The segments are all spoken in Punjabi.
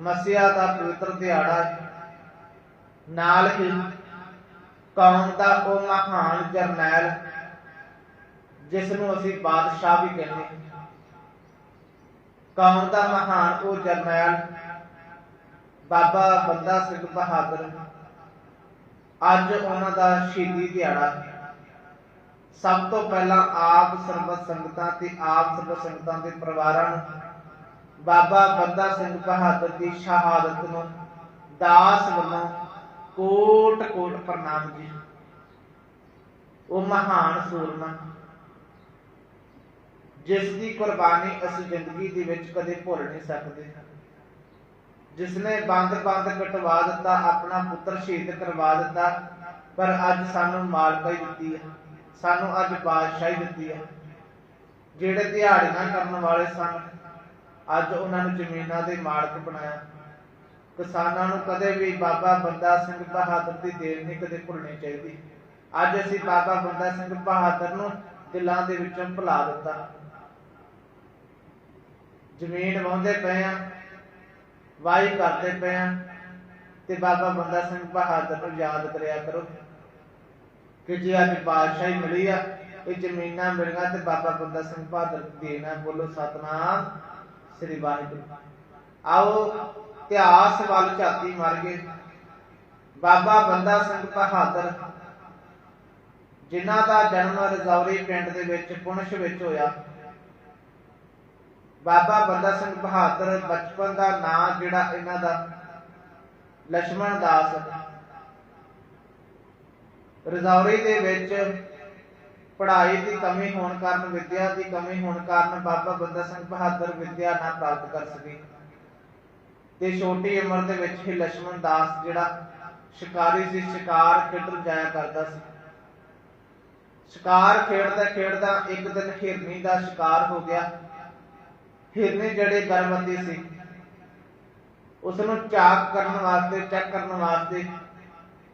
ਮਸਿਆ ਦਾ ਪਵਿੱਤਰ ਦਿਹਾੜਾ ਨਾਲ ਹੀ ਕੌਮ ਦਾ ਉਹ ਮਹਾਨ ਜਰਨੈਲ ਜਿਸ ਨੂੰ ਅਸੀਂ ਬਾਦਸ਼ਾਹ ਵੀ ਕਹਿੰਦੇ ਹਾਂ। ਕੌਮ ਦਾ ਮਹਾਨ ਉਹ ਜਰਨੈਲ, ਬਾਬਾ ਬੰਦਾ ਸਿੰਘ ਬਹਾਦਰ, ਅੱਜ ਉਹਨਾਂ ਦਾ ਸ਼ਹੀਦੀ ਦਿਹਾੜਾ ਸਭ ਤੋਂ ਪਹਿਲਾਂ ਆਪ ਸਰਬਤ ਸੰਗਤਾਂ ਤੇ ਆਪ ਸਰਬਤ ਸੰਗਤਾਂ ਦੇ ਪਰਿਵਾਰਾਂ ਨੂੰ ਬਾਬਾ ਬੰਦਾ ਸਿੰਘ ਬਹਾਦਰ ਦੀ ਸ਼ਹਾਦਤ ਨੂੰ, ਦਾਸ ਵੱਲੋਂ ਕੋਟ ਕੋਟ ਪ੍ਰਣਾਮ ਜੀ। ਉਹ ਮਹਾਨ ਸੂਰਮਾ, ਜਿਸ ਦੀ ਕੁਰਬਾਨੀ ਅਸੀਂ ਜ਼ਿੰਦਗੀ ਦੇ ਵਿੱਚ ਕਦੇ ਭੁੱਲ ਨਹੀਂ ਸਕਦੇ। ਜਿਸ ਨੇ ਬੰਦ ਬੰਦ ਕਟਵਾ ਦਿੱਤਾ, ਆਪਣਾ ਪੁੱਤਰ ਸ਼ਹੀਦ ਕਰਵਾ ਦਿੱਤਾ, ਪਰ ਅੱਜ ਸਾਨੂੰ ਮਾਲਕਾਈ ਦਿੱਤੀ ਹੈ ਸਾਨੂੰ ਅੱਜ ਬਾਦਸ਼ਾਹੀ ਦਿੱਤੀ ਹੈ ਜਿਹੜੇ ਦਿਹਾੜੀਆਂ ਕਰਨ ਵਾਲੇ ਸਨ ਅੱਜ ਉਹਨਾਂ ਨੂੰ ਜ਼ਮੀਨਾਂ ਦੇ ਮਾਲਕ ਬਣਾਇਆ। ਕਿਸਾਨਾਂ ਨੂੰ ਕਦੇ ਵੀ ਬਾਬਾ ਬੰਦਾ ਸਿੰਘ ਬਹਾਦਰ ਦੀ ਦੇਣ ਨਹੀਂ ਕਦੇ ਭੁੱਲਣੀ ਚਾਹੀਦੀ। ਅੱਜ ਅਸੀਂ ਬਾਬਾ ਬੰਦਾ ਸਿੰਘ ਬਹਾਦਰ ਨੂੰ ਦਿਲਾਂ ਦੇ ਵਿੱਚੋਂ ਭੁਲਾ ਦਿੱਤਾ। ਜ਼ਮੀਨ ਵਾਹੁੰਦੇ ਪਏ ਆ ਵਾਹੀ ਕਰਦੇ ਪਏ ਆ ਤੇ ਬਾਬਾ ਬੰਦਾ ਸਿੰਘ ਬਹਾਦਰ ਨੂੰ ਯਾਦ ਕਰਿਆ ਕਰੋ ਕਿ ਜੇ ਅੱਜ ਬਾਦਸ਼ਾਹੀ ਮਿਲੀ ਆ, ਇਹ ਜ਼ਮੀਨਾਂ ਮਿਲੀਆਂ ਤੇ ਬਾਬਾ ਬੰਦਾ ਸਿੰਘ ਬਹਾਦਰ ਦੀ ਦੇਣ ਆ, ਬੋਲੋ ਸਤਨਾਮ। ਸ੍ਰੀ ਵਾਹਿਗੁਰੂ। ਆਓ ਇਤਿਹਾਸ ਵੱਲ ਝਾਤੀ ਮਾਰ ਗਏ ਬਾਬਾ ਬੰਦਾ ਸਿੰਘ ਬਹਾਦਰ, ਜਿਨ੍ਹਾਂ ਦਾ ਜਨਮ ਰਜ਼ੌਰੀ ਪਿੰਡ ਦੇ ਵਿੱਚ ਪੁਣਸ਼ ਵਿੱਚ ਹੋਇਆ। ਬਾਬਾ ਬੰਦਾ ਸਿੰਘ ਬਹਾਦਰ ਬਚਪਨ ਦਾ ਨਾਂ ਜਿਹੜਾ ਇਹਨਾਂ ਦਾ ਲక్ష్మణ ਦਾਸ। ਰਜ਼ੌਰੀ ਦੇ ਵਿੱਚ ਪੜ੍ਹਾਈ ਦੀ ਕਮੀ ਹੋਣ ਕਾਰਨ, ਵਿਦਿਆ ਦੀ ਕਮੀ ਹੋਣ ਕਾਰਨ ਬਾਬਾ ਬੰਦਾ ਸਿੰਘ ਬਹਾਦਰ ਵਿਦਿਆ ਨਾ ਪ੍ਰਾਪਤ ਕਰ ਸਕੇ। ਤੇ ਛੋਟੀ ਉਮਰ ਦੇ ਵਿੱਚ ਹੀ ਲక్ష్మణ ਦਾਸ ਜਿਹੜਾ ਸ਼ਿਕਾਰੀ ਸੀ, ਸ਼ਿਕਾਰ ਖੇਡਣ ਜਾਇਆ ਕਰਦਾ ਸੀ। ਸ਼ਿਕਾਰ ਖੇਡਦਾ ਖੇਡਦਾ ਇੱਕ ਦਿਨ ਹਿਰਨੀ ਦਾ ਸ਼ਿਕਾਰ ਹੋ ਗਿਆ। ਹਿਰਨੀ ਜਿਹੜੇ ਗਰਭਵਤੀ ਸੀ ਉਸ ਨੂੰ ਚਾਕ ਕਰਨ ਵਾਸਤੇ, ਚੈੱਕ ਕਰਨ ਵਾਸਤੇ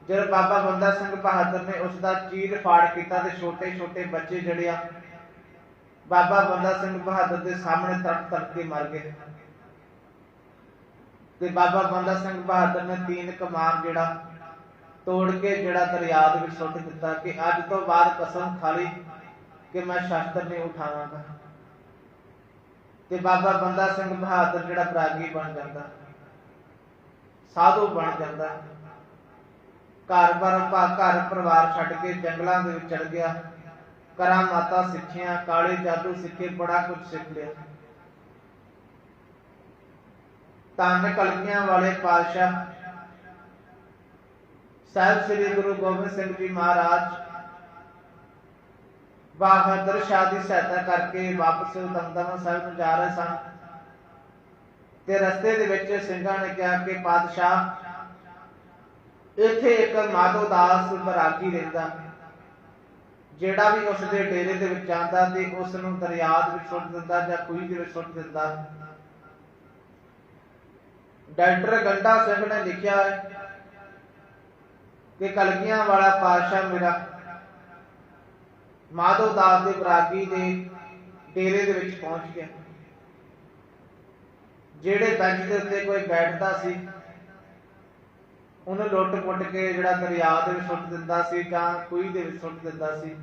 ਜਦ ਬਾਬਾ ਬੰਦਾ ਸਿੰਘ ਬਹਾਦਰ ਨੇ ਉਸ ਦਾ ਚੀਰ ਫਾੜ ਕੀਤਾ ਤੇ ਛੋਟੇ ਛੋਟੇ ਬੱਚੇ ਜਿਹੜੇ ਆ, ਬਾਬਾ ਬੰਦਾ ਸਿੰਘ ਬਹਾਦਰ ਦੇ ਸਾਹਮਣੇ ਤੜਕ ਤੜਕ ਕੇ ਮਰ ਗਏ। ਤੇ ਬਾਬਾ ਬੰਦਾ ਸਿੰਘ ਬਹਾਦਰ ਨੇ ਤੀਨ ਕਮਾਨ ਜਿਹੜਾ ਤੋੜ ਕੇ ਜਿਹੜਾ ਦਰਿਆ ਦੇ ਵਿੱਚ ਸੁੱਟ ਦਿੱਤਾ ਕਿ ਅੱਜ ਤੋਂ ਬਾਅਦ ਕਸਮ ਖਾ ਲਈ ਕਿ ਮੈਂ ਸ਼ਸਤਰ ਨਹੀਂ ਉਠਾਵਾਂਗਾ। ਤੇ ਬਾਬਾ ਬੰਦਾ ਸਿੰਘ ਬਹਾਦਰ ਜਿਹੜਾ ਬਰਾਗੀ ਬਣ ਜਾਂਦਾ, ਸਾਧੂ ਬਣ ਜਾਂਦਾ। ਘਰ ਬਾਰ ਘਰ ਪਰਿਵਾਰ ਛੱਡ ਕੇ ਜੰਗਲਾਂ ਦੇ ਵਿੱਚ ਚੜ ਗਿਆ। ਕਰਾਂ ਮਾਤਾ ਸਿੱਖਿਆ, ਕਾਲੇ ਜਾਦੂ ਸਿੱਖੇ, ਬੜਾ ਕੁਝ ਸਿੱਖ ਲਿਆ। ਧੰਨ ਕਲਗੀਆਂ ਵਾਲੇ ਪਾਤਸ਼ਾਹ, ਸਾਹਿਬ ਸ੍ਰੀ ਗੁਰੂ ਗੋਬਿੰਦ ਸਿੰਘ ਜੀ ਮਹਾਰਾਜ, ਬਹਾਦਰ ਸ਼ਾਹ ਦੀ ਸਹਾਇਤਾ ਕਰਕੇ ਵਾਪਸ ਦਮਦਮਾ ਸਾਹਿਬ ਨੂੰ ਜਾ ਰਹੇ ਸਨ ਤੇ ਰਸਤੇ ਦੇ ਵਿੱਚ ਸਿੰਘਾਂ ਨੇ ਕਿਹਾ ਕਿ ਪਾਤਸ਼ਾਹ ਇੱਥੇ ਇੱਕ ਮਾਧੋ ਦਾਸ ਬਰਾਗੀ ਰਹਿੰਦਾ। ਜਿਹੜਾ ਵੀ ਉਸ ਦੇ ਡੇਰੇ ਦੇ ਵਿੱਚ ਜਾਂਦਾ ਤੇ ਉਸ ਨੂੰ ਦਰਿਆ ਦੇ ਵਿੱਚ ਸੁੱਟ ਦਿੰਦਾ ਜਾਂ ਖੂਹੀ ਦੇ ਵਿੱਚ ਸੁੱਟ ਦਿੰਦਾ। ਡਾਕਟਰ ਗੰਡਾ ਸਿੰਘ ਨੇ ਲਿਖਿਆ ਹੈ ਕਿ ਕਲਗੀਆਂ ਵਾਲਾ ਪਾਤਸ਼ਾਹ ਮੇਰਾ ਮਾਧੋ ਦਾਸ ਦੇ ਬਰਾਗੀ ਦੇ ਡੇਰੇ ਦੇ ਵਿੱਚ ਪਹੁੰਚ ਗਿਆ। ਜਿਹੜੇ ਬੈਂਚ ਦੇ ਉੱਤੇ ਕੋਈ ਬੈਠਦਾ ਸੀ ਉਹਨੂੰ ਲੁੱਟ ਕੁੱਟ ਕੇ ਜਿਹੜਾ ਦਰਿਆ ਦੇ ਵਿੱਚ ਸੁੱਟ ਦਿੰਦਾ ਸੀ ਜਾਂ ਖੂਹੀ ਦੇ ਵਿੱਚ ਸੁੱਟ ਦਿੰਦਾ ਸੀ,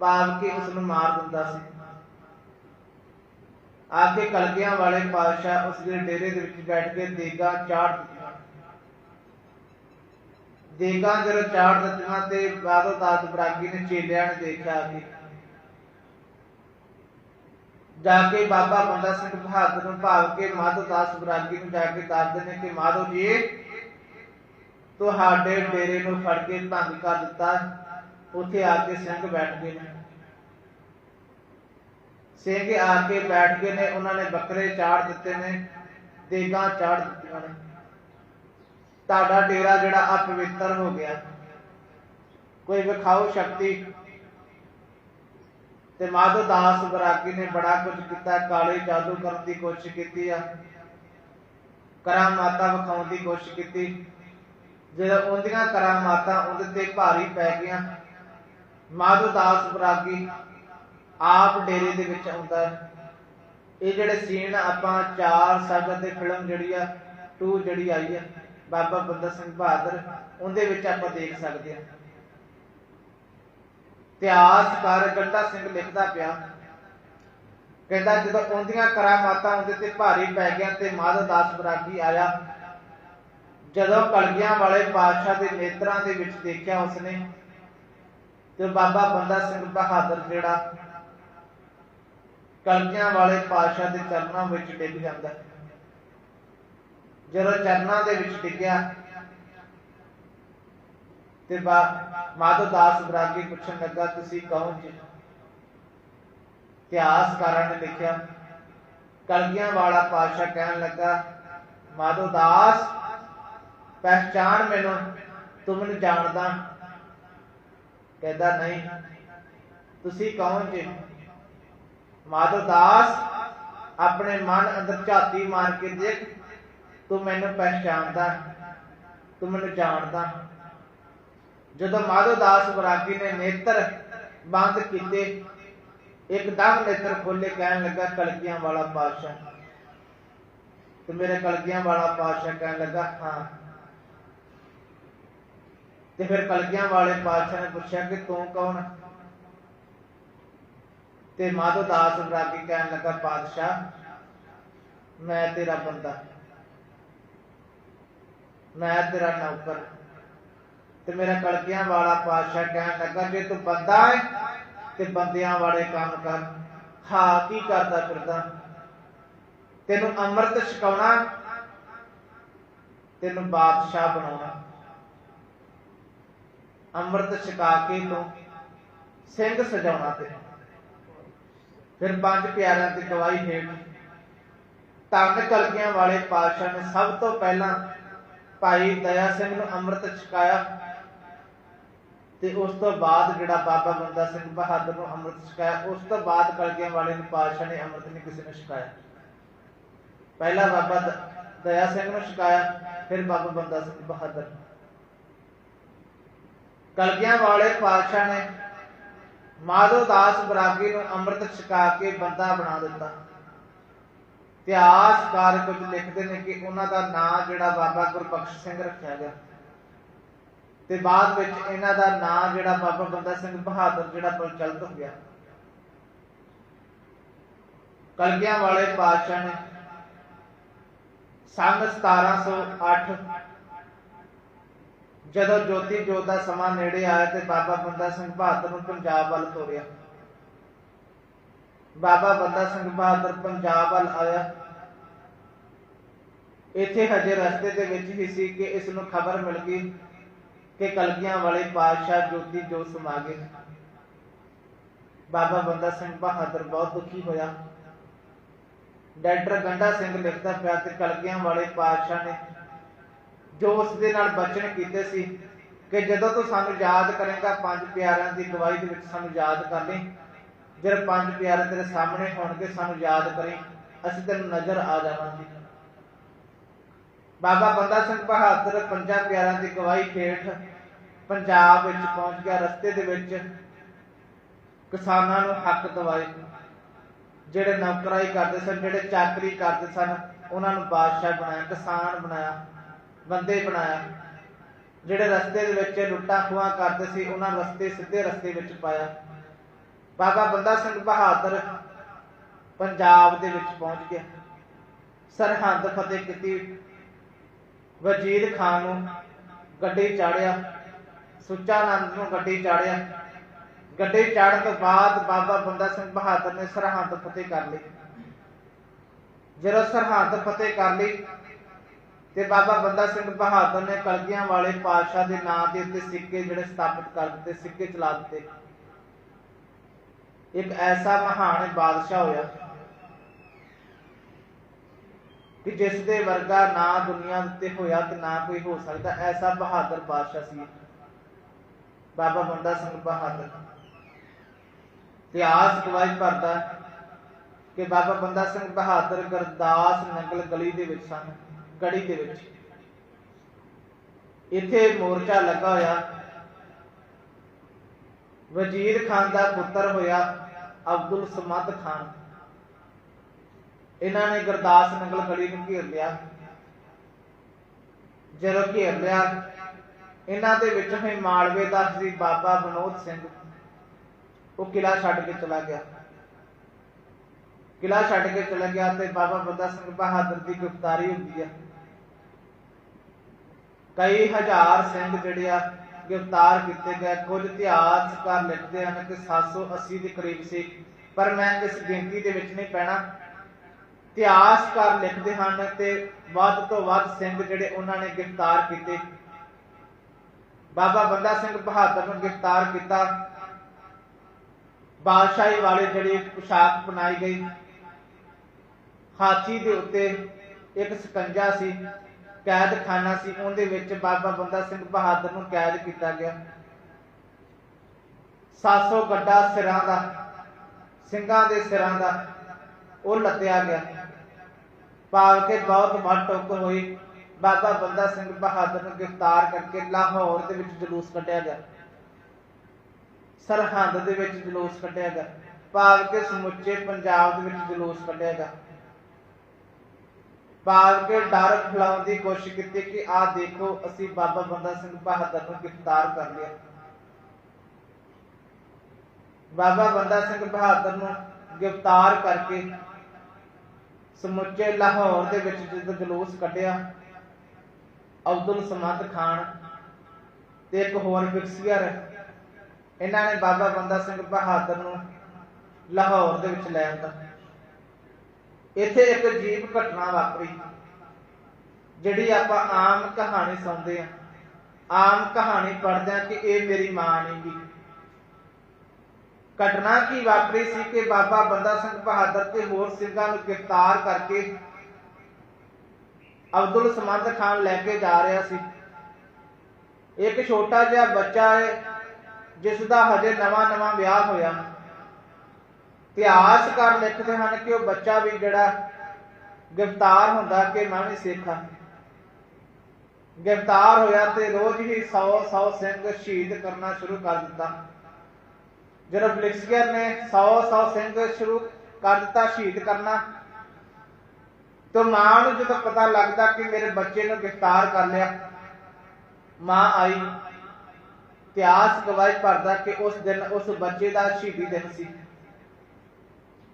ਭਾਵ ਕਿ ਉਸ ਨੂੰ ਮਾਰ ਦਿੰਦਾ ਸੀ। ਆ ਕੇ ਕਲਗੀਆਂ ਵਾਲੇ ਪਾਤਸ਼ਾਹ ਉਸ ਦੇ ਡੇਰੇ ਦੇ ਵਿੱਚ ਬੈਠ ਕੇ ਦੇਗਾ ਚਾੜ ਦਿੱਤੀਆਂ ਦੇਗਾ ਜਦੋਂ ਚਾੜ ਦਿੱਤੀਆਂ ਤੇ ਬਾਦੋ ਦਾਸ ਬਰਾਗੀ ਨੇ ਚੇਲਿਆਂ ਨੇ ਦੇਖਿਆ ਕਿ। ਜਾ ਕੇ ਬਾਬਾ ਬੰਦਾ ਸਿੰਘ ਬਹਾਦਰ ਨੂੰ ਭਾਵ ਕੇ ਮਾਧੋ ਦਾਸ ਬਰਾਗੀ ਨੂੰ ਜਾ ਕੇ ਦੱਸਦੇ ਨੇ ਕਿ ਮਾਧੋ ਜੀ ਤੁਹਾਡੇ ਡੇਰੇ ਨੂੰ ਫੜ ਕੇ ਭੰਗ ਕਰ ਦਿੱਤਾ। ਉੱਥੇ ਆ ਕੇ ਸਿੰਘ ਬੈਠ ਗਏ ਨੇ। ਸਿੰਘ ਆ ਕੇ ਬੈਠ ਗਏ ਨੇ, ਉਹਨਾਂ ਨੇ ਬੱਕਰੇ ਚਾੜ ਦਿੱਤੇ ਨੇ, ਦੇਗਾ ਚਾੜ ਦਿੱਤੀਆਂ ਨੇ। ਤੁਹਾਡਾ ਡੇਰਾ ਜਿਹੜਾ ਅਪਵਿੱਤਰ ਹੋ ਗਿਆ। ਕੋਈ ਵਿਖਾਓ ਸ਼ਕਤੀ। ਤੇ ਮਾਧੋ ਦਾਸ ਬਰਾਗੀ ਨੇ ਬੜਾ ਕੁਝ ਕੀਤਾ, ਕਾਲੇ ਜਾਦੂ ਕਰਨ ਦੀ ਕੋਸ਼ਿਸ਼ ਕੀਤੀ ਆ। ਕਰਾਮਾਤਾਂ ਵਿਖਾਉਣ ਦੀ ਕੋਸ਼ਿਸ਼ ਕੀਤੀ। ਜਦੋਂ ਉਹਦੀਆਂ ਕਰਾਮਾਤਾਂ ਉਹਦੇ ਤੇ ਭਾਰੀ ਪੈ ਗਈਆਂ। ਮਾਧੋ ਦਾਸ ਬਰਾਗੀ ਆਪ ਡੇਰੇ ਦੇ ਵਿੱਚ ਆਉਂਦਾ ਹੈ। ਇਹ ਜਿਹੜੇ ਸੀਨ ਆਪਾਂ ਚਾਰ ਸਗਤ ਦੇ ਫਿਲਮ ਜਿਹੜੀ ਆ 2 ਜਿਹੜੀ ਆਈ ਹੈ ਬਾਬਾ ਬੰਦਾ ਸਿੰਘ ਬਹਾਦਰ, ਉਹਦੇ ਵਿੱਚ ਆਪਾਂ ਦੇਖ ਸਕਦੇ ਹਾਂ। ਇਤਿਹਾਸਕਾਰ ਗੰਡਾ ਸਿੰਘ ਲਿਖਦਾ ਪਿਆ। ਕਹਿੰਦਾ ਜਦੋਂ ਉਹਦੀਆਂ ਕਰਾਮਾਤਾਂ ਉਹਦੇ ਤੇ ਭਾਰੀ ਪੈ ਗਿਆ ਤੇ ਮਾਧਵ ਦਾਸ ਬਰਾਗੀ ਆਇਆ। ਜਦੋਂ ਕਲਗੀਆਂ ਵਾਲੇ ਪਾਤਸ਼ਾਹ ਦੇ ਨੇਤਰਾਂ ਦੇ ਵਿੱਚ ਦੇਖਿਆ ਉਸਨੇ, ਤੇ ਬਾਬਾ ਬੰਦਾ ਸਿੰਘ ਬਹਾਦਰ ਜਿਹੜਾ, ਕਲਗੀਆਂ ਵਾਲੇ ਪਾਤਸ਼ਾਹ ਦੇ ਚਰਨਾਂ ਵਿੱਚ ਡਿੱਗ ਜਾਂਦਾ। ਜਦੋਂ ਚਰਨਾਂ ਦੇ ਵਿੱਚ ਡਿੱਗਿਆ, ਤੇ ਮਾਧੋ ਦਾਸ ਬਰਾਗੀ ਪੁੱਛਣ ਲੱਗਾ, ਤੁਸੀਂ ਕੌਣ ਜੀ? ਇਤਿਹਾਸ ਕਾਰਨ ਲਿਖਿਆ ਕਲਗੀਆਂ ਵਾਲਾ ਪਾਤਸ਼ਾਹ ਕਹਿਣ ਲੱਗਾ, ਮਾਧੋ ਦਾਸ ਪਹਿਚਾਨ ਮੈਨੂੰ, ਤੂੰ ਮੈਨੂੰ ਜਾਣਦਾ। ਕਹਿੰਦਾ, ਨਹੀਂ, ਤੁਸੀਂ ਕੌਣ ਜੀ? ਮਾਧੋ ਦਾਸ ਆਪਣੇ ਮਨ ਅੰਦਰ ਝਾਤੀ ਮਾਰ ਕੇ ਦੇਖ, ਤੂੰ ਮੈਨੂੰ ਪਹਿਚਾਨਦਾ ਤੂੰ ਮੈਨੂੰ ਜਾਣਦਾ। ਜਦੋਂ ਮਾਧੋ ਦਾਸ ਬਰਾਗੀ ਨੇ ਨੇਤਰ ਬੰਦ ਕੀਤੇ ਇੱਕਦਮ ਨੇਤਰ ਖੋਲੇ ਕਹਿਣ ਲੱਗਾ ਕਲਕੀਆਂ ਵਾਲਾ ਪਾਤਸ਼ਾਹ। ਤੇ ਮੇਰੇ ਕਲਕੀਆਂ ਵਾਲਾ ਪਾਤਸ਼ਾਹ ਕਹਿਣ ਲੱਗਾ, ਹਾਂ ਤੇ ਫਿਰ ਕਲਗੀਆਂ ਵਾਲੇ ਪਾਤਸ਼ਾਹ ਨੇ ਪੁੱਛਿਆ ਕਿ ਤੂੰ ਕੌਣ? ਤੇ ਮਾਧੋ ਦਾਸ ਬਰਾਗੀ ਕਹਿਣ ਲੱਗਾ, ਪਾਤਸ਼ਾਹ, ਮੈਂ ਤੇਰਾ ਬੰਦਾ। ਮੈਂ ਤੇਰਾ ਨੌਕਰ। ਤੇ ਮੇਰਾ ਕਲਗੀਆਂ ਵਾਲਾ ਪਾਤਸ਼ਾਹ ਕਹਿਣ ਲੱਗਾ, ਜੇ ਤੂੰ ਬੰਦਾ ਹੈ ਤੇ ਬੰਦਿਆਂ ਵਾਲੇ ਕੰਮ ਕਰ। ਹਾਂ ਕੀ ਕਰਦਾ ਫਿਰਦਾ? ਤੈਨੂੰ ਅੰਮ੍ਰਿਤ ਛਕਾਉਣਾ, ਤੈਨੂੰ ਬਾਦਸ਼ਾਹ ਬਣਾਉਣਾ। ਅੰਮ੍ਰਿਤ ਛਕਾ ਕੇ ਤੂੰ ਸਿੰਘ ਸਜਾਉਣਾ ਤੇ। ਫਿਰ ਪੰਜ ਪਿਆਰਿਆਂ ਦੀ ਗਵਾਹੀ ਹੇਠ ਤਨ ਕਲਗੀਆਂ ਵਾਲੇ ਪਾਤਸ਼ਾਹ ਨੇ ਸਭ ਤੋਂ ਪਹਿਲਾਂ ਭਾਈ ਦਇਆ ਸਿੰਘ ਨੂੰ ਅੰਮ੍ਰਿਤ ਛਕਾਇਆ ਤੇ ਉਸ ਤੋਂ ਬਾਅਦ ਜਿਹੜਾ ਬਾਬਾ ਬੰਦਾ ਸਿੰਘ ਬਹਾਦਰ ਨੂੰ ਅੰਮ੍ਰਿਤ ਛਕਾਇਆ, ਉਸ ਤੋਂ ਬਾਅਦ ਕਲਗੀਆਂ ਵਾਲੇ ਨੂੰ ਪਾਤਸ਼ਾਹ ਨੇ ਅੰਮ੍ਰਿਤ ਨਹੀਂ ਕਿਸੇ ਨੂੰ ਛਕਾਇਆ। ਪਹਿਲਾ ਬਾਬਾ ਦਇਆ ਸਿੰਘ ਨੂੰ ਛਕਾਇਆ, ਫਿਰ ਬਾਬਾ ਬੰਦਾ ਸਿੰਘ ਬਹਾਦਰ ਨੂੰ। ਕਲਗੀਆਂ ਵਾਲੇ ਪਾਤਸ਼ਾਹ ਨੇ ਮਾਧੋ ਦਾਸ ਬਰਾਗੀ ਨੂੰ ਅੰਮ੍ਰਿਤ ਛਕਾ ਕੇ ਬੰਦਾ ਬਣਾ ਦਿੱਤਾ। ਇਤਿਹਾਸਕਾਰ ਕੁਝ ਲਿਖਦੇ ਨੇ ਕਿ ਉਹਨਾਂ ਦਾ ਨਾਂ ਜਿਹੜਾ ਬਾਬਾ ਗੁਰਬਖਸ਼ ਸਿੰਘ ਰੱਖਿਆ ਗਿਆ। ਤੇ ਬਾਅਦ ਵਿੱਚ ਇਹਨਾਂ ਦਾ ਨਾਂ ਜਿਹੜਾ ਬਾਬਾ ਬੰਦਾ ਸਿੰਘ ਬਹਾਦਰ ਜਿਹੜਾ ਪ੍ਰਚਲਿਤ ਹੋ ਗਿਆ। ਕਲਗੀਆਂ ਵਾਲੇ ਪਾਤਸ਼ਾਹ ਨੇ ਸੰਨ 1708 ਜਦੋਂ ਜੋਤੀ ਜੋਤ ਦਾ ਸਮਾਂ ਨੇੜੇ ਆਇਆ ਤੇ ਬਾਬਾ ਬੰਦਾ ਸਿੰਘ ਬਹਾਦਰ ਨੂੰ ਪੰਜਾਬ ਵੱਲ ਤੋਰਿਆ। ਬਾਬਾ ਬੰਦਾ ਸਿੰਘ ਬਹਾਦਰ ਪੰਜਾਬ ਵੱਲ ਆਇਆ। ਇੱਥੇ ਹਜੇ ਰਸਤੇ ਦੇ ਵਿੱਚ ਹੀ ਸੀ ਕਿ ਇਸ ਨੂੰ ਖਬਰ ਮਿਲ ਗਈ ਕਿ ਕਲਗੀਆਂ ਵਾਲੇ ਪਾਤਸ਼ਾਹ ਜੋਤੀ ਜੋਤ ਸਮਾ ਗਏ। ਬਾਬਾ ਬੰਦਾ ਸਿੰਘ ਬਹਾਦਰ ਬਹੁਤ ਦੁਖੀ ਹੋਇਆ। ਡਾਕਟਰ ਗੰਡਾ ਸਿੰਘ ਲਿਖਦਾ ਪਿਆ ਤੇ ਕਲਗੀਆਂ ਵਾਲੇ ਪਾਤਸ਼ਾਹ ਨੇ ਜੋ ਉਸ ਦੇ ਨਾਲ ਬਚਨ ਕੀਤੇ ਸੀ ਕਿ ਜਦੋਂ ਤੂੰ ਸਾਨੂੰ ਯਾਦ ਕਰੇਗਾ ਪੰਜ ਪਿਆਰਿਆਂ ਦੀ ਗਵਾਹੀ ਦੇ ਵਿੱਚ ਸਾਨੂੰ ਯਾਦ ਕਰ ਲਈ ਜਦ ਪੰਜ ਪਿਆਰੇ ਤੇਰੇ ਸਾਹਮਣੇ ਹੋਣਗੇ, ਸਾਨੂੰ ਯਾਦ ਕਰੀ, ਅਸੀਂ ਤੈਨੂੰ ਨਜ਼ਰ ਆ ਜਾਵਾਂਗੇ। ਬਾਬਾ ਬੰਦਾ ਸਿੰਘ ਬਹਾਦਰ ਪੰਜਾਂ ਪਿਆਰਿਆਂ ਦੀ ਗਵਾਹੀ ਖੇਠ ਪੰਜਾਬ ਵਿੱਚ ਪਹੁੰਚ ਗਿਆ, ਰਸਤੇ ਦੇ ਵਿੱਚ ਕਿਸਾਨਾਂ ਨੂੰ ਹੱਕ ਦਵਾਏ। ਜਿਹੜੇ ਨੌਕਰਾਈ ਕਰਦੇ ਸਨ, ਜਿਹੜੇ ਚਾਕਰੀ ਕਰਦੇ ਸਨ, ਉਹਨਾਂ ਨੂੰ ਬਾਦਸ਼ਾਹ ਬਣਾਇਆ, ਕਿਸਾਨ ਬਣਾਇਆ। ਬੰਦੇ ਬਣਾਇਆ। ਜਿਹੜੇ ਰਸਤੇ ਦੇ ਵਿੱਚ ਲੁੱਟਾਂ ਖੋਹਾਂ ਕਰਦੇ ਸੀ, ਉਹਨਾਂ ਰਸਤੇ ਸਿੱਧੇ ਰਸਤੇ ਵਿੱਚ ਪਾਇਆ। ਬਾਬਾ ਬੰਦਾ ਸਿੰਘ ਬਹਾਦਰ ਪੰਜਾਬ ਦੇ ਵਿੱਚ ਪਹੁੰਚ ਗਿਆ। ਸਰਹੰਦ ਫਤਿਹ ਕੀਤੀ। ਵਜ਼ੀਰ ਖਾਨ ਨੂੰ ਗੱਡੀ ਚਾੜਿਆ। ਸੁੱਚਾ ਨੰਦ ਨੂੰ ਗੱਡੀ ਚਾੜਿਆ। ਗੱਡੀ ਚਾੜਨ ਤੋਂ ਬਾਅਦ ਬਾਬਾ ਬੰਦਾ ਸਿੰਘ ਬਹਾਦਰ ਨੇ ਸਰਹੰਦ ਫਤਿਹ ਕਰ ਲਈ। ਜਦੋਂ ਸਰਹੰਦ ਫਤਿਹ ਕਰ ਲਈ ਤੇ ਬਾਬਾ ਬੰਦਾ ਸਿੰਘ ਬਹਾਦਰ ਨੇ ਕਲਗੀਆਂ ਵਾਲੇ ਪਾਤਸ਼ਾਹ ਦੇ ਨਾਂ ਦੇ ਉੱਤੇ ਸਿੱਕੇ ਜਿਹੜੇ ਸਥਾਪਿਤ ਕਰ ਦਿੱਤੇ, ਸਿੱਕੇ ਚਲਾ ਦਿੱਤੇ। ਇੱਕ ਐਸਾ ਮਹਾਨ ਬਾਦਸ਼ਾਹ ਹੋਇਆ ਕਿ ਜਿਸ ਦੇ ਵਰਗਾ ਨਾ ਦੁਨੀਆ ਉੱਤੇ ਹੋਇਆ ਤੇ ਨਾ ਕੋਈ ਹੋ ਸਕਦਾ, ਐਸਾ ਬਹਾਦਰ ਬਾਦਸ਼ਾਹ ਸੀ। ਬਾਬਾ ਬੰਦਾ ਸਿੰਘ ਬਹਾਦਰ। ਇਤਿਹਾਸ ਗਵਾਹੀ ਭਰਦਾ ਕਿ ਬਾਬਾ ਬੰਦਾ ਸਿੰਘ ਬਹਾਦਰ ਗਰਦਾਸ ਨੰਗਲ ਗਲੀ ਦੇ ਵਿੱਚ ਸਨ। ਗੜੀ ਦੇ ਵਿੱਚ। ਇੱਥੇ ਮੋਰਚਾ ਲੱਗਾ ਹੋਇਆ। ਵਜ਼ੀਰ ਖਾਨ ਦਾ ਪੁੱਤਰ ਹੋਇਆ ਅਬਦੁਲ ਸਮਦ ਖਾਨ। ਇਹਨਾਂ ਨੇ ਗੁਰਦਾਸ ਨੰਗਲ ਗਲੀ ਨੂੰ ਘੇਰ ਲਿਆ। ਜਦੋਂ ਘੇਰ ਲਿਆ, ਇਹਨਾਂ ਦੇ ਵਿੱਚੋਂ ਹੀ ਮਾਲਵੇ ਦਾ ਸੀ ਬਾਬਾ ਵਿਨੋਦ ਸਿੰਘ ਉਹ ਕਿਲਾ ਛੱਡ ਕੇ ਚਲਾ ਗਿਆ। ਕਿਲਾ ਛੱਡ ਕੇ ਚਲਾ ਗਿਆ ਤੇ ਬਾਬਾ ਬੰਦਾ ਸਿੰਘ ਬਹਾਦਰ ਦੀ ਗ੍ਰਿਫਤਾਰੀ ਹੁੰਦੀ ਆ। ਕਈ ਹਜ਼ਾਰ ਸਿੰਘ ਜਿਹੜੇ ਆ ਗ੍ਰਿਫਤਾਰ ਕੀਤੇ ਗਏ, ਕੁਝ ਇਤਿਹਾਸਕਾਰ ਲਿਖਦੇ ਹਨ ਕਿ 780 ਦੇ ਕਰੀਬ ਸੀ। ਪਰ ਮੈਂ ਇਸ ਗਿਣਤੀ ਦੇ ਵਿੱਚ ਨਹੀਂ ਪੈਣਾ। ਇਤਿਹਾਸਕਾਰ ਲਿਖਦੇ ਹਨ ਤੇ ਵੱਧ ਤੋਂ ਵੱਧ ਸਿੰਘ ਜਿਹੜੇ ਉਹਨਾਂ ਨੇ ਗ੍ਰਿਫਤਾਰ ਕੀਤੇ। ਬਾਬਾ ਬੰਦਾ ਸਿੰਘ ਬਹਾਦਰ ਨੂੰ ਗ੍ਰਿਫਤਾਰ ਕੀਤਾ। ਬਾਦਸ਼ਾਹੀ ਵਾਲੇ ਜਿਹੜੀ ਪੁਸ਼ਾਕ ਬਣਾਈ ਗਈ। ਹਾਥੀ ਦੇ ਉੱਤੇ ਇੱਕ ਸਕੰਜਾ ਸੀ। ਕੈਦਖਾਨਾ ਸੀ, ਉਹਦੇ ਵਿੱਚ ਬਾਬਾ ਬੰਦਾ ਸਿੰਘ ਬਹਾਦਰ ਨੂੰ ਕੈਦ ਕੀਤਾ ਗਿਆ। 700 ਗੱਡਾ ਸਿਰਾਂ ਦਾ, ਸਿੰਘਾਂ ਦੇ ਸਿਰਾਂ ਦਾ ਉਹ ਲੱਤਿਆ ਗਿਆ। ਭਾਵ ਕਿ ਬਹੁਤ ਵੱਡ ਟੁੱਕ ਹੋਈ, ਬਾਬਾ ਬੰਦਾ ਸਿੰਘ ਬਹਾਦਰ ਨੂੰ ਗ੍ਰਿਫਤਾਰ ਕਰਕੇ ਲਾਹੌਰ ਦੇ ਵਿੱਚ ਜਲੂਸ ਕੱਢਿਆ ਗਿਆ। ਸਰਹੰਦ ਦੇ ਵਿੱਚ ਜਲੂਸ ਕੱਢਿਆ ਗਿਆ। ਭਾਵ ਕਿ ਸਮੁੱਚੇ ਪੰਜਾਬ ਦੇ ਵਿੱਚ ਜਲੂਸ ਕੱਢਿਆ ਗਿਆ। ਭਾਵ ਕਿ ਡਰ ਫੈਲਾਉਣ ਦੀ ਕੋਸ਼ਿਸ਼ ਕੀਤੀ ਕਿ ਆਹ ਦੇਖੋ, ਅਸੀਂ ਬਾਬਾ ਬੰਦਾ ਸਿੰਘ ਬਹਾਦਰ ਨੂੰ ਗ੍ਰਿਫਤਾਰ ਕਰ ਲਿਆ। ਬਾਬਾ ਬੰਦਾ ਸਿੰਘ ਬਹਾਦਰ ਨੂੰ ਗ੍ਰਿਫਤਾਰ ਕਰਕੇ ਸਮੁੱਚੇ ਲਾਹੌਰ ਦੇ ਵਿੱਚ ਜਦ ਜਲੂਸ ਕੱਢਿਆ, ਅਬਦੁਲ ਸਮਦ ਖਾਨ ਤੇ ਇੱਕ ਹੋਰ ਫਿਕਸੀਅਰ ਇਹਨਾਂ ਨੇ ਬਾਬਾ ਬੰਦਾ ਸਿੰਘ ਬਹਾਦਰ ਨੂੰ ਲਾਹੌਰ ਦੇ ਵਿੱਚ ਲੈ ਆਂਦਾ ਇੱਥੇ ਇੱਕ ਅਜੀਬ ਘਟਨਾ ਵਾਪਰੀ, ਜਿਹੜੀ ਆਪਾਂ ਆਮ ਕਹਾਣੀ ਸੁਣਦੇ ਆ ਆਮ ਕਹਾਣੀ ਪੜ੍ਹਦੇ ਆ ਕਿ ਇਹ ਮੇਰੀ ਮਾਂ ਨਹੀਂ ਗੀ ਘਟਨਾ ਕੀ ਵਾਪਰੀ ਸੀ ਕਿ ਬਾਬਾ ਬੰਦਾ ਸਿੰਘ ਬਹਾਦਰ ਤੇ ਹੋਰ ਸਿੰਘਾਂ ਨੂੰ ਗ੍ਰਿਫਤਾਰ ਕਰਕੇ ਅਬਦੁਲ ਸਮਦ ਖਾਨ ਲੈ ਕੇ ਜਾ ਰਿਹਾ ਸੀ। ਇੱਕ ਛੋਟਾ ਜਿਹਾ ਬੱਚਾ ਹੈ, ਜਿਸ ਦਾ ਹਜੇ ਨਵਾਂ ਨਵਾਂ ਵਿਆਹ ਹੋਇਆ। ਇਤਿਹਾਸਕਾਰ ਲਿਖਦੇ ਹਨ ਕਿ ਉਹ ਬੱਚਾ ਵੀ ਜਿਹੜਾ ਗ੍ਰਿਫਤਾਰ ਹੁੰਦਾ ਕਿ ਮੈਂ ਵੀ ਸਿੱਖ ਹਾਂ। ਗ੍ਰਿਫਤਾਰ ਹੋਇਆ ਤੇ ਰੋਜ਼ ਹੀ 100 100 ਸਿੰਘ ਸ਼ਹੀਦ ਕਰਨਾ ਸ਼ੁਰੂ ਕਰ ਦਿੱਤਾ। ਜਦੋਂ ਬਲਿਕਸਗਰ ਨੇ 100 100 ਸਿੰਘ ਸ਼ੁਰੂ ਕਰ ਦਿੱਤਾ ਸ਼ਹੀਦ ਕਰਨਾ, ਤਾਂ ਮਾਂ ਨੂੰ ਜਦੋਂ ਪਤਾ ਲੱਗਦਾ ਕਿ ਮੇਰੇ ਬੱਚੇ ਨੂੰ ਗ੍ਰਿਫਤਾਰ ਕਰ ਲਿਆ, ਮਾਂ ਆਈ। ਇਤਿਹਾਸ ਗਵਾਹੀ ਭਰਦਾ ਕਿ ਉਸ ਦਿਨ ਉਸ ਬੱਚੇ ਦਾ ਸ਼ਹੀਦੀ ਦਿਨ ਸੀ।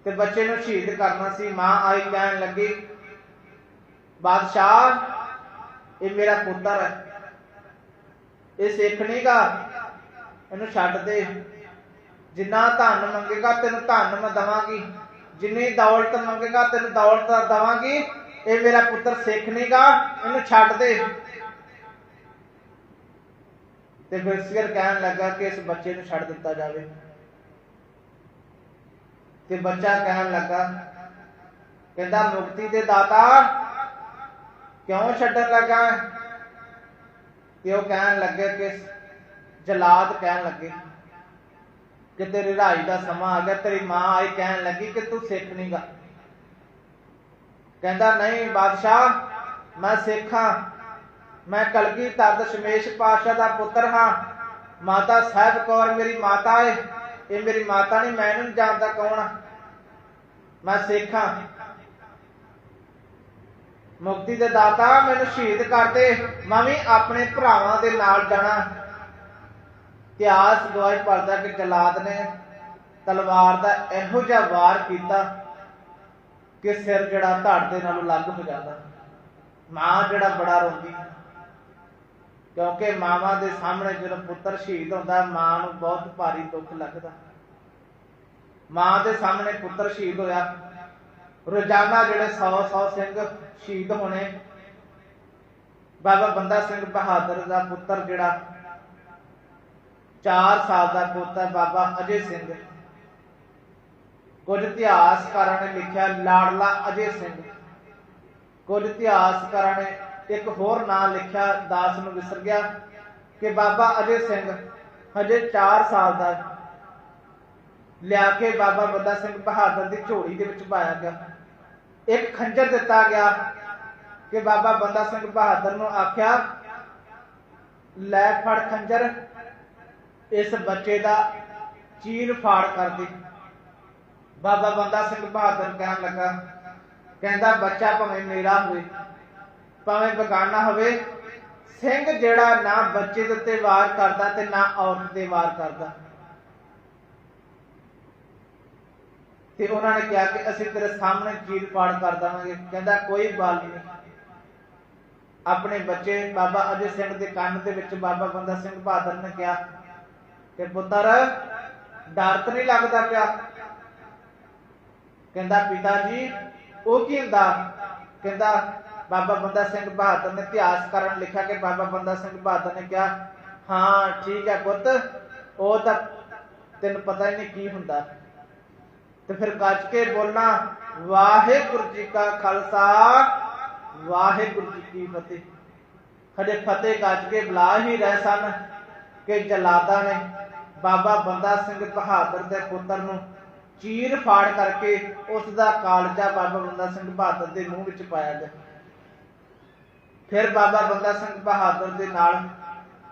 ਤੇ ਬੱਚੇ ਨੂੰ ਸ਼ਹੀਦ ਕਰਨਾ ਸੀ। ਮਾਂ ਆਈ ਕਹਿਣ ਲੱਗੀ, ਬਾਦਸ਼ਾਹ, ਇਹ ਮੇਰਾ ਪੁੱਤਰ ਹੈ। ਇਹ ਸਿੱਖ ਨਹੀਂਗਾ ਇਹਨੂੰ ਛੱਡ ਦੇ। ਜਿੰਨਾ ਧਨ ਮੰਗੇਗਾ, ਤੈਨੂੰ ਧਨ ਮੈਂ ਦਵਾਂਗੀ। ਜਿੰਨੀ ਦੌਲਤ ਮੰਗੇਗਾ, ਤੈਨੂੰ ਦੌਲਤ ਦਵਾਂਗੀ। ਇਹ ਮੇਰਾ ਪੁੱਤਰ ਸਿੱਖ ਨਹੀਂਗਾ ਇਹਨੂੰ ਛੱਡ ਦੇ। ਤੇ ਫਿਰ ਸਿਰ ਕਹਿਣ ਲੱਗਾ ਕਿ ਇਸ ਬੱਚੇ ਨੂੰ ਛੱਡ ਦਿੱਤਾ ਜਾਵੇ। ਤੇ ਬੱਚਾ ਕਹਿਣ ਲੱਗਾ, ਕਹਿੰਦਾ, ਮੁਕਤੀ ਦੇ ਦਾਤਾ, ਕਿਉਂ ਛੱਡਣ ਲੱਗਾ ਤੇ ਉਹ ਕਹਿਣ ਲੱਗੇ ਕਿ ਜਲਾਦ ਕਹਿਣ ਲੱਗੇ ਕਿ ਤੇਰੀ ਰਾਜ ਦਾ ਸਮਾਂ ਆ ਗਿਆ, ਤੇਰੀ ਮਾਂ ਆਈ ਕਹਿਣ ਲੱਗੀ ਕਿ ਤੂੰ ਸਿੱਖ ਨਹੀਂਗਾ ਕਹਿੰਦਾ, ਨਹੀਂ ਬਾਦਸ਼ਾਹ, ਮੈਂ ਸਿੱਖ ਹਾਂ ਮੈਂ ਕਲਗੀ ਤਰ ਦਸ਼ਮੇਸ਼ ਪਾਸ਼ਾ ਦਾ ਪੁੱਤਰ ਹਾਂ, ਮਾਤਾ ਸਾਹਿਬ ਕੌਰ ਮੇਰੀ ਮਾਤਾ ਹੈ ਇਹ ਮੇਰੀ ਮਾਤਾ ਨਹੀਂ ਮੈਂ ਇਹਨੂੰ ਜਾਣਦਾ ਕੌਣ ਆ? ਮੈਂ ਸਿੱਖ ਹਾਂ ਮੁਕਤੀ ਦੇ ਦਾਤਾ ਮੈਨੂੰ ਸ਼ਹੀਦ ਕਰਦੇ ਮੈਂ ਵੀ ਆਪਣੇ ਭਰਾਵਾਂ ਦੇ ਨਾਲ ਜਾਣਾ। ਇਤਿਹਾਸ ਗਵਾਹੀ ਭਰਦਾ ਕਿ ਜਲਾਦ ਨੇ ਤਲਵਾਰ ਦਾ ਇਹੋ ਜਿਹਾ ਵਾਰ ਕੀਤਾ ਕਿ ਸਿਰ ਜਿਹੜਾ ਧੜ ਦੇ ਨਾਲੋਂ ਲੱਗ ਹੋ ਜਾਂਦਾ। ਮਾਂ ਜਿਹੜਾ ਬੜਾ ਰੋਂਦੀ। ਕਿਉਂਕਿ ਮਾਵਾਂ ਦੇ ਸਾਹਮਣੇ ਜਦੋਂ ਪੁੱਤਰ ਸ਼ਹੀਦ ਹੁੰਦਾ, ਮਾਂ ਨੂੰ ਬਹੁਤ ਭਾਰੀ ਦੁੱਖ ਲੱਗਦਾ। ਮਾਂ ਦੇ ਸਾਹਮਣੇ ਪੁੱਤਰ ਸ਼ਹੀਦ ਹੋਇਆ। ਰੋਜ਼ਾਨਾ ਜਿਹੜੇ 100 100 ਸਿੰਘ ਸ਼ਹੀਦ ਹੋਣੇ, ਬਾਬਾ ਬੰਦਾ ਸਿੰਘ ਬਹਾਦਰ ਦਾ ਪੁੱਤਰ ਜਿਹੜਾ 4 ਸਾਲ ਦਾ ਪੁੱਤਰ ਬਾਬਾ ਅਜੇ ਸਿੰਘ। ਕੁਝ ਇਤਿਹਾਸਕਾਰਾਂ ਨੇ ਲਿਖਿਆ ਲਾੜਲਾ ਅਜੇ ਸਿੰਘ। ਕੁਝ ਇਤਿਹਾਸਕਾਰਾਂ ਨੇ ਇੱਕ ਹੋਰ ਨਾਂ ਲਿਖਿਆ, ਦਾਸ ਨੂੰ ਵਿਸਰ ਗਿਆ ਕਿ ਬਾਬਾ ਅਜੇ ਸਿੰਘ ਹਜੇ 4 ਸਾਲ ਦਾ ਲਿਆ ਕੇ ਬਾਬਾ ਬੰਦਾ ਸਿੰਘ ਬਹਾਦਰ ਦੀ ਝੋਲੀ ਦੇ ਵਿੱਚ ਪਾਇਆ ਗਿਆ। ਇੱਕ ਖੰਜਰ ਦਿੱਤਾ ਗਿਆ ਕਿ ਬਾਬਾ ਬੰਦਾ ਸਿੰਘ ਬਹਾਦਰ ਨੂੰ ਆਖਿਆ, ਲੈ ਫੜ ਖੰਜਰ, ਇਸ ਬੱਚੇ ਦਾ ਚੀਰ ਫਾੜ ਕਰ ਦੇ। ਬਾਬਾ ਬੰਦਾ ਸਿੰਘ ਬਹਾਦਰ ਕਹਿਣ ਲੱਗਾ, ਕਹਿੰਦਾ, ਬੱਚਾ ਭਾਵੇਂ ਮੇਰਾ ਹੋਵੇ ਭਾਵੇਂ ਬਗਾਨਾ ਹੋਵੇ, ਸਿੰਘ ਜਿਹੜਾ ਨਾ ਬੱਚੇ ਦੇ ਉੱਤੇ ਵਾਰ ਕਰਦਾ ਤੇ ਨਾ ਔਰਤ ਤੇ ਵਾਰ ਕਰਦਾ। ਤੇ ਉਹਨਾਂ ਨੇ ਕਿਹਾ ਕਿ ਅਸੀਂ ਤੇਰੇ ਸਾਹਮਣੇ ਚੀਰ ਪਾੜ ਕਰ ਦੇਵਾਂਗੇ। ਕਹਿੰਦਾ, ਕੋਈ ਬਾਲ ਨਹੀਂ। ਆਪਣੇ ਬੱਚੇ ਬਾਬਾ ਅਜੇ ਸਿੰਘ ਦੇ ਕੰਨ ਦੇ ਵਿੱਚ ਬਾਬਾ ਬੰਦਾ ਸਿੰਘ ਬਹਾਦਰ ਨੇ ਕਿਹਾ ਕਿ ਪੁੱਤਰ, ਡਰ ਤਾਂ ਨਹੀਂ ਲੱਗਦਾ ਪਿਆ? ਕਹਿੰਦਾ, ਪਿਤਾ ਜੀ, ਉਹ ਕੀ ਹੁੰਦਾ? ਕਹਿੰਦਾ ਬਾਬਾ ਬੰਦਾ ਸਿੰਘ ਬਹਾਦਰ ਨੇ ਇਤਿਹਾਸ ਕਰਨ ਲਿਖਿਆ ਕਿ ਬਾਬਾ ਬੰਦਾ ਸਿੰਘ ਬਹਾਦਰ ਨੇ ਕਿਹਾ, ਹਾਂ, ਠੀਕ ਹੈ ਪੁੱਤ, ਉਹ ਤਾਂ ਤੈਨੂੰ ਪਤਾ ਹੀ ਨਹੀਂ ਕੀ ਹੁੰਦਾ। ਤੇ ਫਿਰ ਗੱਜ ਕੇ ਬੋਲਣਾ, ਵਾਹਿਗੁਰੂ ਜੀ ਕਾ ਖਾਲਸਾ, ਵਾਹਿਗੁਰੂ ਜੀ ਕੀ ਫਤਿਹ। ਹਜੇ ਫਤਿਹ ਗੱਜ ਕੇ ਬੁਲਾ ਹੀ ਰਹੇ ਸਨ ਕਿ ਜਲਾਦਾ ਨੇ ਬਾਬਾ ਬੰਦਾ ਸਿੰਘ ਬਹਾਦਰ ਦੇ ਪੁੱਤਰ ਨੂੰ ਚੀਰ ਫਾੜ ਕਰਕੇ ਉਸ ਦਾ ਕਾਲਜਾ ਬਾਬਾ ਬੰਦਾ ਸਿੰਘ ਬਹਾਦਰ ਦੇ ਮੂੰਹ ਵਿੱਚ ਪਾਇਆ ਗਿਆ। ਫਿਰ ਬਾਬਾ ਬੰਦਾ ਸਿੰਘ ਬਹਾਦਰ ਦੇ ਨਾਲ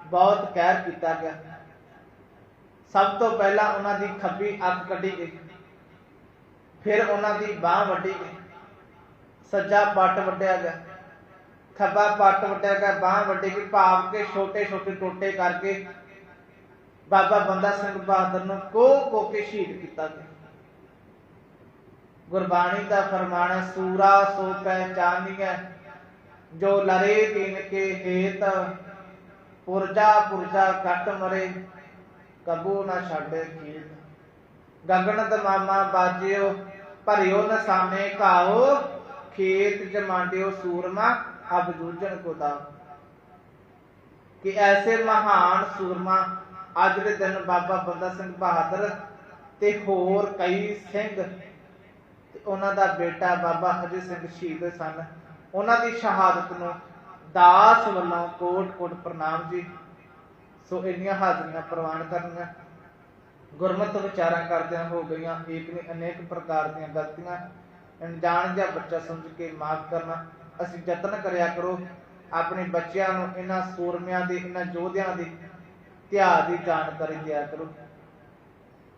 ਬਹੁਤ ਕਹਿਰ ਕੀਤਾ ਗਿਆ। ਸਭ ਤੋਂ ਪਹਿਲਾਂ ਉਹਨਾਂ ਦੀ ਖੱਬੀ ਅੱਖ ਕੱਢੀ ਗਈ। ਫਿਰ ਉਹਨਾਂ ਦੀ ਬਾਹ ਵੱਢੀ ਗਈ। ਸੱਜਾ ਪੱਟ ਵੱਢਿਆ ਗਿਆ। ਖੱਬਾ ਪੱਟ ਵੱਢਿਆ ਗਿਆ, ਬਾਹ ਵੱਢੀ ਗਈ। ਭਾਵ ਕੇ ਛੋਟੇ ਛੋਟੇ ਟੋਟੇ ਕਰਕੇ ਬਾਬਾ ਬੰਦਾ ਸਿੰਘ ਬਹਾਦਰ ਨੂੰ ਕੋ ਕੋ ਕੇ ਸ਼ਹੀਦ ਕੀਤਾ ਗਿਆ। ਗੁਰਬਾਣੀ ਦਾ ਫਰਮਾਨ ਹੈ, ਸੂਰਾ ਸੋ ਪਹਿਚਾਨੀਐ ਜੋ ਲਰੇ ਦੀਨ ਕੇ ਹੇਤ ਪੁਰਜਾ ਪੁਰਜਾ ਕੱਟ ਮਰੇ, ਕਬੂ ਨਾ ਛੱਡੇ ਖੇਤ। ਗਗਨ ਦਮਾਮਾ ਬਾਜਿਓ, ਭਰਿਓ ਨ ਘਾਓ, ਖੇਤ ਜਮਾਂਡਿਓ ਸੂਰਮਾ ਅਬ ਦੂਜਨ ਕੋ ਦਾ ਕਿ ਐਸੇ ਮਹਾਨ ਸੂਰਮਾ, ਅੱਜ ਦੇ ਦਿਨ ਬਾਬਾ ਬੰਦਾ ਸਿੰਘ ਬਹਾਦਰ ਤੇ ਹੋਰ ਕਈ ਸਿੰਘ, ਤੇ ਉਹਨਾਂ ਦਾ ਬੇਟਾ ਬਾਬਾ ਹਜੇ ਸਿੰਘ ਸ਼ਹੀਦ ਸਨ। ਉਹਨਾਂ ਦੀ ਸ਼ਹਾਦਤ ਨੂੰ ਦਾਸ ਵੱਲੋਂ ਕੋਟ ਕੋਟ ਪ੍ਰਣਾਮ ਜੀ। ਸੋ ਇੰਨੀਆਂ ਹਾਜ਼ਰੀਆਂ ਪ੍ਰਵਾਨ ਕਰਨੀਆਂ। ਗੁਰਮਤਿ ਵਿਚਾਰਾਂ ਕਰਦਿਆਂ ਹੋ ਗਈਆਂ ਏਕ ਨੇ ਅਨੇਕ ਪ੍ਰਕਾਰ ਦੀਆਂ ਗਲਤੀਆਂ। ਅਣਜਾਣ ਜਾਂ ਬੱਚਾ ਸਮਝ ਕੇ ਮਾਫ ਕਰਨਾ। ਅਸੀਂ ਯਤਨ ਕਰਿਆ ਕਰੋ, ਆਪਣੇ ਬੱਚਿਆਂ ਨੂੰ ਇਹਨਾਂ ਸੂਰਮਿਆਂ ਦੀ, ਇਹਨਾਂ ਯੋਧਿਆਂ ਦੀ ਇਤਿਹਾਸ ਦੀ ਜਾਣਕਾਰੀ ਦਿਆ ਕਰੋ।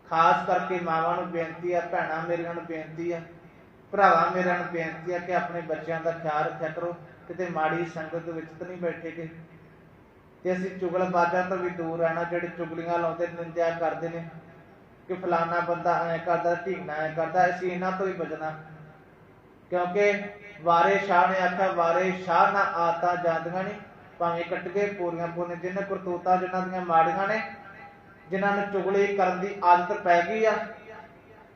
ਖਾਸ ਕਰਕੇ ਮਾਵਾਂ ਨੂੰ ਬੇਨਤੀ ਆ, ਭੈਣਾਂ ਮੇਰੀਆਂ ਨੂੰ ਬੇਨਤੀ ਆ ਭਰਾਵਾਂ, ਮੇਰਾ ਨੂੰ ਬੇਨਤੀ ਹੈ ਕਿ ਆਪਣੇ ਬੱਚਿਆਂ ਦਾ ਖਿਆਲ ਰੱਖਿਆ ਕਰੋ। ਕਿਤੇ ਮਾੜੀ ਸੰਗਤ ਵਿੱਚ ਤਾਂ ਨਹੀਂ ਬੈਠੇਗੇ ਤੇ ਅਸੀਂ ਚੁਗਲਬਾਜ਼ਾਂ ਤੋਂ ਵੀ ਦੂਰ ਰਹਿਣਾ, ਜਿਹੜੇ ਚੁਗਲੀਆਂ ਲਾਉਂਦੇ ਨਿੰਦਿਆ ਕਰਦੇ ਨੇ। ਕਿ ਫਲਾਣਾ ਬੰਦਾ ਐ ਕਰਦਾ, ਢੀਂਗਣਾ ਐ ਕਰਦਾ, ਅਸੀਂ ਇਹਨਾਂ ਤੋਂ ਹੀ ਬਚਣਾ। ਕਿਉਂਕਿ ਵਾਰੇ ਸ਼ਾਹ ਨੇ ਆਖਿਆ, ਵਾਰੇ ਸ਼ਾਹ ਨਾ ਆਤਾ ਜਾਂਦੀਆਂ ਨਹੀਂ ਭਾਵੇਂ ਕੱਟ ਕੇ ਪੂਰੀਆਂ ਪੂਰੀਆਂ ਜਿਹਨਾਂ ਕਰਤੂਤਾਂ ਜਿਨ੍ਹਾਂ ਦੀਆਂ ਮਾੜੀਆਂ ਨੇ, ਜਿਨ੍ਹਾਂ ਨੂੰ ਚੁਗਲੀ ਕਰਨ ਦੀ ਆਦਤ ਪੈ ਗਈ ਆ,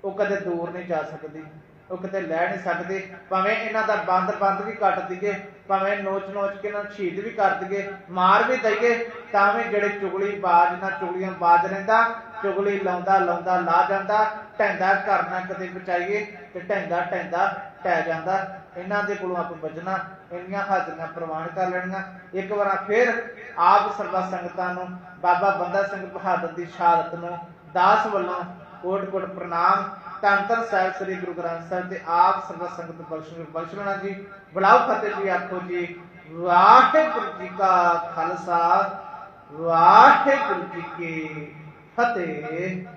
ਉਹ ਕਦੇ ਦੂਰ ਨਹੀਂ ਜਾ ਸਕਦੀ। ਉਹ ਕਿਤੇ ਲੈ ਨਹੀਂ ਸਕਦੇ। ਭਾਵੇਂ ਇਹਨਾਂ ਦਾ ਬੰਦ ਬੰਦ ਵੀ ਕੱਟ ਦਈਏ, ਭਾਵੇਂ ਨੋਚ ਨੋਚ ਕੇ ਇਹਨਾਂ ਨੂੰ ਸ਼ਹੀਦ ਵੀ ਕਰ ਦਈਏ, ਮਾਰ ਵੀ ਦਈਏ ਤਾਂ ਵੀ ਜਿਹੜੇ ਚੁਗਲੀ ਬਾਜ ਨਾਲ ਚੁਗਲੀਆਂ ਬਾਜ ਰਹਿੰਦਾ, ਚੁਗਲੀ ਲਾਉਂਦਾ ਲਾਉਂਦਾ ਲਾ ਜਾਂਦਾ ਢੈਂਦਾ ਘਰ ਕਦੇ ਬਚਾਈਏ ਤੇ ਢੈਂਦਾ ਢੈਂਦਾ ਟਹਿ ਜਾਂਦਾ। ਇਹਨਾਂ ਦੇ ਕੋਲੋਂ ਆਪ ਬਚਣਾ, ਇੰਨੀਆਂ ਹਾਜ਼ਰੀਆਂ ਪ੍ਰਵਾਨ ਕਰ ਲੈਣੀਆਂ। ਇੱਕ ਵਾਰ ਫਿਰ ਆਪ ਸਰਵਾ ਸੰਗਤਾਂ ਨੂੰ, ਬਾਬਾ ਬੰਦਾ ਸਿੰਘ ਬਹਾਦਰ ਦੀ ਸ਼ਹਾਦਤ ਨੂੰ, ਦਾਸ ਵੱਲੋਂ ਕੋਟ ਕੋਟ ਪ੍ਰਣਾਮ ਤੰਤਰ ਸਾਹਿਬ ਸ੍ਰੀ ਗੁਰੂ ਗ੍ਰੰਥ ਸਾਹਿਬ ਤੇ ਆਪ ਸਰਬ ਸੰਗਤ ਬਖਸ਼ਣਾ ਜੀ। ਬੁਲਾਓ ਫਤਿਹ ਜੀ ਆਖੋ ਜੀ। ਵਾਹਿਗੁਰੂ ਜੀ ਕਾ ਖਾਲਸਾ। ਵਾਹਿਗੁਰੂ ਜੀ ਕੀ ਫਤਿਹ।